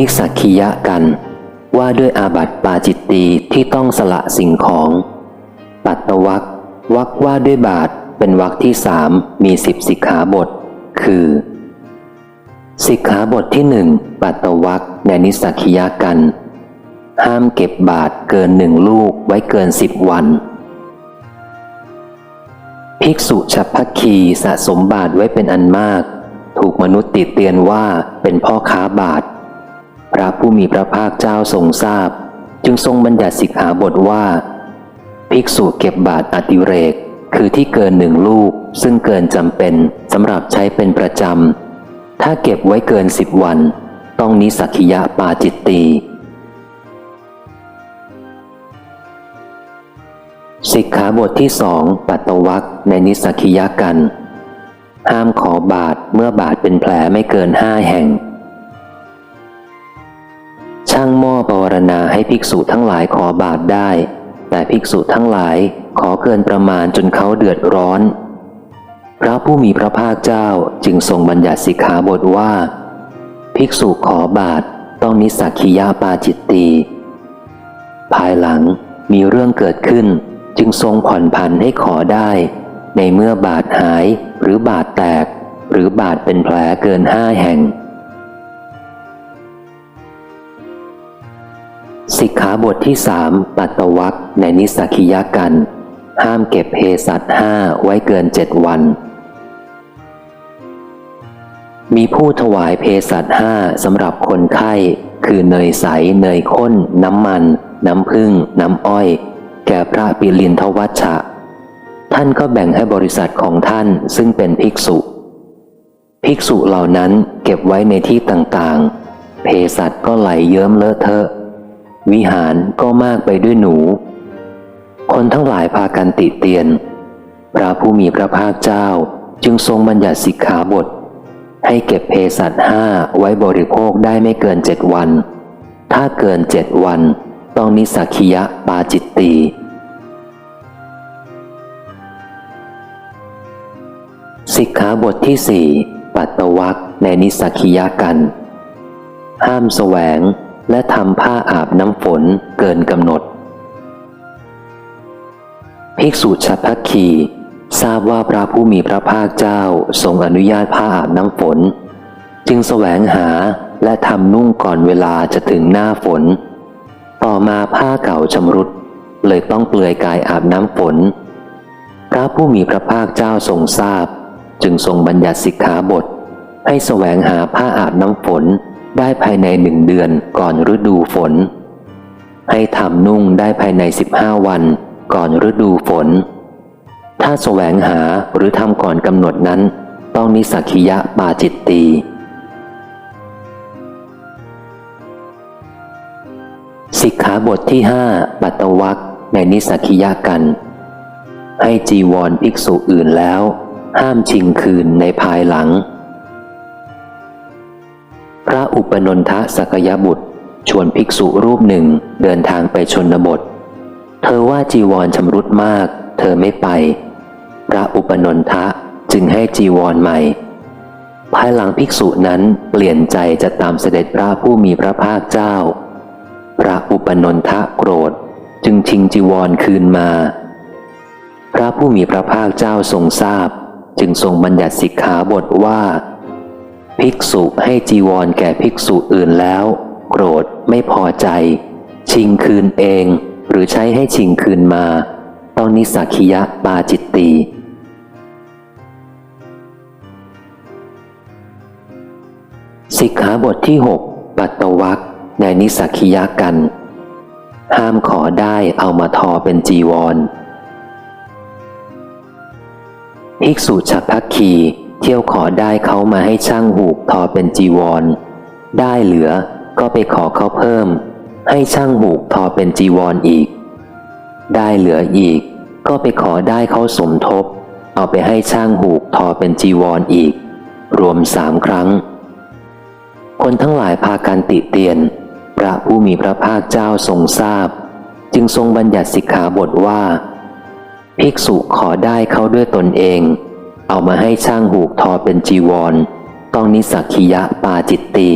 นิสักคียะกัน ว่าด้วยอาบัติปาจิตตีที่ต้องสละสิ่งของ ปัตตวักวักว่าด้วยบาทเป็นวักที่สามมีสิบสิกขาบท คือ สิกขาบทที่หนึ่งปัตตวักในนิสักคียะกัน ห้ามเก็บบาทเกินหนึ่งลูกไว้เกินสิบวัน ภิกษุฉัพพคีสะสมบาทไว้เป็นอันมาก ถูกมนุษย์ติดเตียนว่าเป็นพ่อค้าบาท พระผู้มีพระภาคเจ้าทรงทราบ จึงทรงบัญญัติสิกขาบทว่า ภิกษุเก็บบาทอติเรก คือที่เกินหนึ่งลูก ซึ่งเกินจำเป็นสำหรับใช้เป็นประจำ ถ้าเก็บไว้เกินสิบวัน ต้องนิสักิยะปาจิตตีสิกขาบทที่สองปัตตวักในนิสักิยะกัน ห้ามขอบาทเมื่อบาทเป็นแผลไม่เกินห้าแห่ง หม้อปวารณาให้ภิกษุทั้งหลายขอบาทได้ แต่ภิกษุทั้งหลายขอเกินประมาณจนเขาเดือดร้อน พระผู้มีพระภาคเจ้าจึงทรงบัญญัติสิกขาบทว่า ภิกษุขอบาทต้องนิสักคียาปาจิตตีภายหลังมีเรื่องเกิดขึ้นจึงทรงผ่อนผันให้ขอได้ ในเมื่อบาดหายหรือบาดแตก หรือบาดเป็นแผลเกินห้าแห่ง สิกขาบทที่สามปัตตวักในนิสักคียากัน ห้ามเก็บเพสัตห้าไว้เกินเจ็ดวัน มีผู้ถวายเพสัตห้าสำหรับคนไข้ คือเนยใส เนยข้น น้ำมัน น้ำผึ้งน้ำอ้อย แก่พระปิลินทวัชชะ ท่านก็แบ่งให้บริษัทของท่านซึ่งเป็นภิกษุ ภิกษุเหล่านั้นเก็บไว้ในที่ต่างๆ เพสัตก็ไหลเยิ้มเลอะเทอะ วิหารก็มากไปด้วยหนู คนทั้งหลายพากันติเตียน พระผู้มีพระภาคเจ้าจึงทรงบัญญัติสิกขาบท ให้เก็บเพสัตห้าไว้บริโภคได้ไม่เกินเจ็ดวัน ถ้าเกินเจ็ดวันต้องนิสักคียะปาจิตตีสิกขาบทที่สี่ปัตตวักในนิสักคียะกัน ห้ามแสวง และทำผ้าอาบน้ำฝนเกินกำหนด ภิกษุชัพพคีทราบว่าพระผู้มีพระภาคเจ้าทรงอนุญาตผ้าอาบน้ำฝน จึงแสวงหาและทำนุ่งก่อนเวลาจะถึงหน้าฝน ต่อมาผ้าเก่าชำรุดเลยต้องเปลือยกายอาบน้ำฝน พระผู้มีพระภาคเจ้าทรงทราบ จึงทรงบัญญัติสิกขาบท ให้แสวงหาผ้าอาบน้ำฝน ได้ภายในหนึ่งเดือนก่อนฤดูฝน ให้ทำนุ่งได้ภายในสิบห้าวัน ก่อนฤดูฝน ถ้าแสวงหาหรือทำก่อนกำหนดนั้น ต้องนิสักคียะปาจิตตีสิกขาบทที่ห้าปัตตวักในนิสักคียะกัน ให้จีวรภิกษุอื่นแล้ว ห้ามชิงคืนในภายหลัง พระอุปนนทสักยบุตร ชวนภิกษุรูปหนึ่งเดินทางไปชนบท เธอว่าจีวรชำรุดมาก เธอไม่ไป พระอุปนนทะจึงให้จีวรใหม่ ภายหลังภิกษุนั้นเปลี่ยนใจจะตามเสด็จพระผู้มีพระภาคเจ้า พระอุปนนทะโกรธจึงชิงจีวรคืนมา พระผู้มีพระภาคเจ้าทรงทราบ จึงทรงบัญญัติสิกขาบทว่า ภิกษุให้จีวรแก่ภิกษุอื่นแล้ว โกรธไม่พอใจ ชิงคืนเอง หรือใช้ให้ชิงคืนมา ต้องนิสักคียะปาจิตตีสิกขาบทที่ 6 ปัตตวักในนิสักคียะกัน ห้ามขอได้เอามาทอเป็นจีวร ภิกษุฉัพพคี เที่ยวขอได้เขามาให้ช่างหูกทอเป็นจีวร ได้เหลือก็ไปขอเขาเพิ่ม ให้ช่างหูกทอเป็นจีวรออีก ได้เหลืออีก ก็ไปขอได้เขาสมทบ เอาไปให้ช่างหูกทอเป็นจีวรออีก รวมสามครั้ง คนทั้งหลายพากันติเตียน พระผู้มีพระภาคเจ้าทรงทราบ จึงทรงบัญญัติสิกขาบทว่า ภิกษุขอได้เขาด้วยตนเอง เอามาให้ช่างหูกทอเป็นจีวร ต้องนิสักคียะปาจิตตี